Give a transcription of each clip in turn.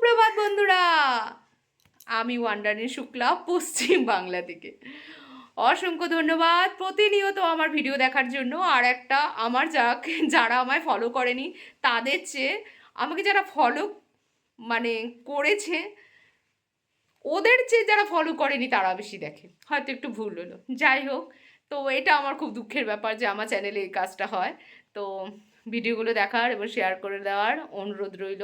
সুপ্রভাত বন্ধুরা। আমি ওয়ান্ডারিন শুক্লা, পশ্চিম বাংলা থেকে। অসংখ্য ধন্যবাদ প্রতিনিয়ত আমার ভিডিও দেখার জন্য। আর একটা আমার যাক, যারা আমায় ফলো করেনি, তাদের চেয়ে আমাকে যারা ফলো মানে করেছে, ওদের চেয়ে যারা ফলো করেনি, তারা বেশি দেখে। হয়তো একটু ভুল হলো। যাই হোক, তো এটা আমার খুব দুঃখের ব্যাপার যে আমার চ্যানেলে এই কাজটা হয়। তো ভিডিওগুলো দেখার এবং শেয়ার করে দেওয়ার অনুরোধ রইল।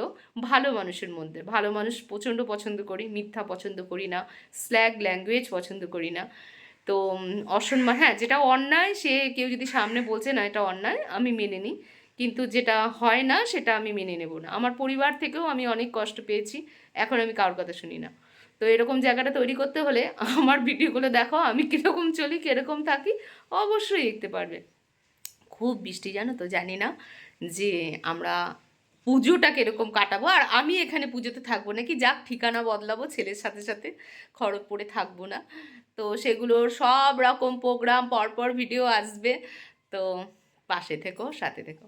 ভালো মানুষের মধ্যে। ভালো মানুষ প্রচণ্ড পছন্দ করি, মিথ্যা পছন্দ করি না, স্ল্যাগ ল্যাঙ্গুয়েজ পছন্দ করি না। তো অসম্মান হ্যাঁ যেটা অন্যায়, সে কেউ যদি সামনে বলছে না, এটা অন্যায়, আমি মেনে নিই। কিন্তু যেটা হয় না, সেটা আমি মেনে নেব না। আমার পরিবার থেকেও আমি অনেক কষ্ট পেয়েছি, এখন আমি কারোর কথা শুনি না। তো এরকম জায়গাটা তৈরি করতে হলে আমার ভিডিওগুলো দেখো, আমি কীরকম চলি, কীরকম থাকি, অবশ্যই দেখতে পারবে। খুব বৃষ্টি, জানো তো? জানি না যে আমরা পুজোটা কীরকম কাটাবো। আর আমি এখানে পুজোতে থাকব নাকি? যাক, ঠিকানা বদলাবো, ছেলের সাথে সাথে খড়গপুরে থাকব না। তো সেগুলোর সব রকম প্রোগ্রাম পরপর ভিডিও আসবে। তো পাশে থেকো, সাথে থেকো।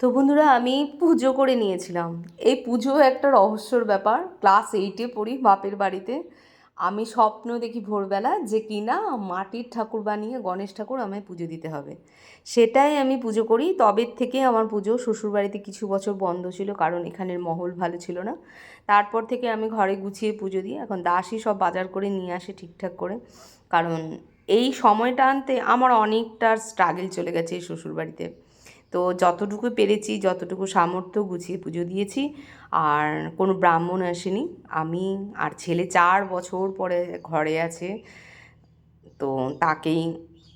তো বন্ধুরা, আমি পুজো করে নিয়েছিলাম। এই পুজো একটা রহস্যর ব্যাপার। ক্লাস এইটে পড়ি বাপের বাড়িতে। আমি স্বপ্ন দেখি ভোরবেলা যে কিনা মাটির ঠাকুর বানিয়ে গণেশ ঠাকুর আমায় পুজো দিতে হবে। সেটাই আমি পুজো করি। তবে থেকে আমার পুজো শ্বশুরবাড়িতে কিছু বছর বন্ধ ছিল কারণ এখানের মহল ভালো ছিল না। তারপর থেকে আমি ঘরে গুছিয়ে পুজো দিই। এখন দাসই সব বাজার করে নিয়ে আসে ঠিকঠাক করে। কারণ এই সময়টা আনতে আমার অনেকটা স্ট্রাগল চলে গেছে এই শ্বশুরবাড়িতে। তো যতটুকু পেরেছি, যতটুকু সামর্থ্য গুছিয়ে পুজো দিয়েছি। আর কোনো ব্রাহ্মণ আসেনি। আমি আর ছেলে চার বছর পরে ঘরে আছে। তো তাকেই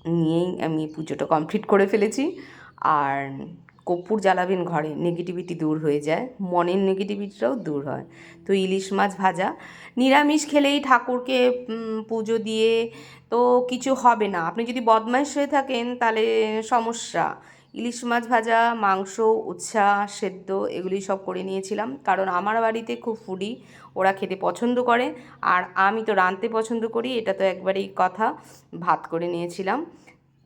নিয়েই আমি পুজোটা কমপ্লিট করে ফেলেছি। আর কর্পূর জ্বালাবেন ঘরে নেগেটিভিটি দূর হয়ে যায়। মনের নেগেটিভিটিটাও দূর হয়। তো ইলিশ মাছ ভাজা, নিরামিষ খেলেই ঠাকুরকে পুজো দিয়ে তো কিছু হবে না। আপনি যদি বদমাইশ হয়ে থাকেন, তাহলে সমস্যা। ইলিশ মাছ ভাজা, মাংস, উচ্ছা, সেদ্ধ এগুলি সব করে নিয়েছিলাম। কারণ আমার বাড়িতে খুব ফুডি ওরা খেতে পছন্দ করে। আর আমি তো রাঁধতে পছন্দ করি, এটা তো একবারেই কথা, ভাত করে নিয়েছিলাম।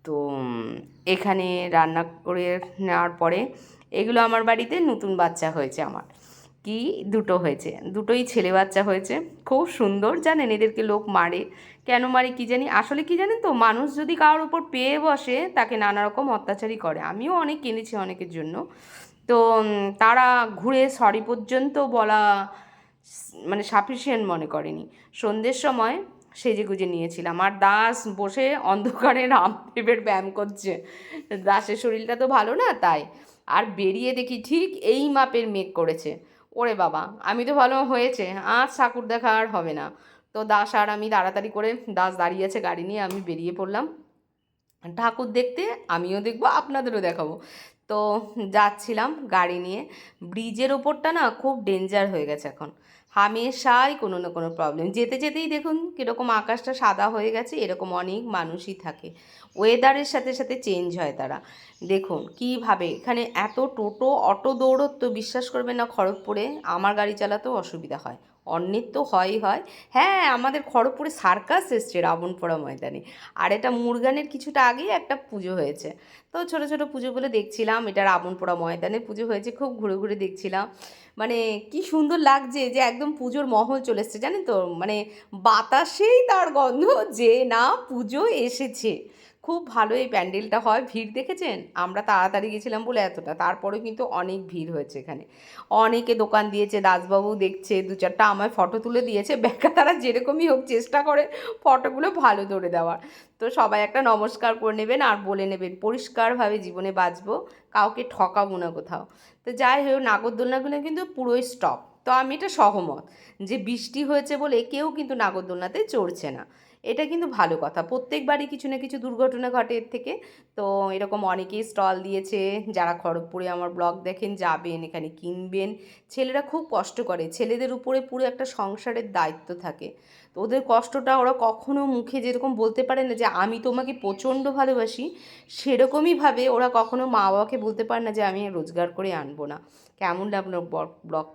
তো, এখানে রান্না করে নেওয়ার পরে এগুলো আমার বাড়িতে নতুন বাচ্চা হয়েছে আমার। কি দুটো হয়েছে? দুটোই ছেলে বাচ্চা হয়েছে। খুব সুন্দর, জানেন? এদেরকে লোক মারে। কেন মারে কি জানি? আসলে কি জানেন তো, মানুষ যদি কারোর ওপর পেয়ে বসে, তাকে নানা রকম অত্যাচারই করে। আমিও অনেক কিনেছি অনেকের জন্য। তো তারা ঘুরে সরি পর্যন্ত বলা মানে সাফিসিয়েন্ট মনে করেনি। সন্ধ্যের সময় সেজে গুজে নিয়েছিলাম। আর দাস বসে অন্ধকারে রামদেবের ব্যায়াম করছে। দাসের শরীরটা তো ভালো না তাই। আর বেরিয়ে দেখি ঠিক এই মাপের মেঘ করেছে। ওরে বাবা, আমি তো ভালো হয়েছে, আজ ঠাকুর দেখা আর হবে না। তো দাস আর আমি তাড়াতাড়ি করে, দাস দাঁড়িয়েছে গাড়ি নিয়ে, আমি বেরিয়ে পড়লাম। ঠাকুর দেখতে, আমিও দেখব, আপনাদেরও দেখাবো। তো যাচ্ছিলাম গাড়ি নিয়ে। ব্রিজের ওপরটা না খুব ডেঞ্জার হয়ে গেছে এখন। হামেশাই কোনো না কোনো প্রবলেম যেতে যেতেই দেখুন কীরকম আকাশটা সাদা হয়ে গেছে, এরকম অনেক মানুষই থাকে। ওয়েদারের সাথে সাথে চেঞ্জ হয় তারা। দেখুন কীভাবে, এখানে এত টোটো, অটো দৌড়ত্ব বিশ্বাস করবেন না খড়গপুরে, আমার গাড়ি চালাতেও অসুবিধা হয়। অন্যের তো হয়ই হয়। হ্যাঁ আমাদের খড়গপুরে সার্কাস এসছে রাবণপোড়া ময়দানে। আর এটা মুরগানের কিছুটা আগেই একটা পুজো হয়েছে। তো ছোট ছোট পুজোগুলো দেখছিলাম, এটা রাবণপোড়া ময়দানে পুজো হয়েছে, খুব ঘুরে ঘুরে দেখছিলাম। মানে কি সুন্দর লাগছে যে একদম পুজোর মহল চলে এসছে, জানেন তো? মানে বাতাসেই তার গন্ধ যে না পুজো এসেছে। খুব ভালো এই প্যান্ডেলটা হয়। ভিড় দেখেছেন? আমরা তাড়াতাড়ি গেছিলাম বলে এতটা। তারপরেও কিন্তু অনেক ভিড় হয়েছে এখানে। অনেকে দোকান দিয়েছে, দাসবাবু দেখছে, দু চারটা আমায় ফটো তুলে দিয়েছে। ব্যাকা তারা যেরকমই হোক চেষ্টা করে ফটোগুলো ভালো ধরে দেওয়ার। তো সবাই একটা নমস্কার করে নেবেন আর বলে নেবেন, পরিষ্কারভাবে জীবনে বাঁচবো, কাউকে ঠকাবো না কোথাও। তো যাই হোক, নাগরদোলনাগুলো কিন্তু পুরোই স্টপ তো আমি এটা সহমত যে বৃষ্টি হয়েছে বলে কেউ কিন্তু নাগরদোলনাতে চড়ছে না। এটা কিন্তু ভালো কথা। প্রত্যেকবারই কিছু না কিছু দুর্ঘটনা ঘটে এর থেকে। তো এরকম অনেকেই স্টল দিয়েছে, যারা খড়গপুরে আমার ব্লগ দেখেন, যাবেন, এখানে কিনবেন। ছেলেরা খুব কষ্ট করে। ছেলেদের উপরে পুরো একটা সংসারের দায়িত্ব থাকে। তো ওদের কষ্টটা ওরা কখনো মুখে যেরকম বলতে পারে না যে, আমি তোমাকে প্রচণ্ড ভালোবাসি সেরকমইভাবে ওরা কখনো মা বাবাকে বলতে পারে না যে, আমি রোজগার করে আনব না। কেমন লাগল ব্লগ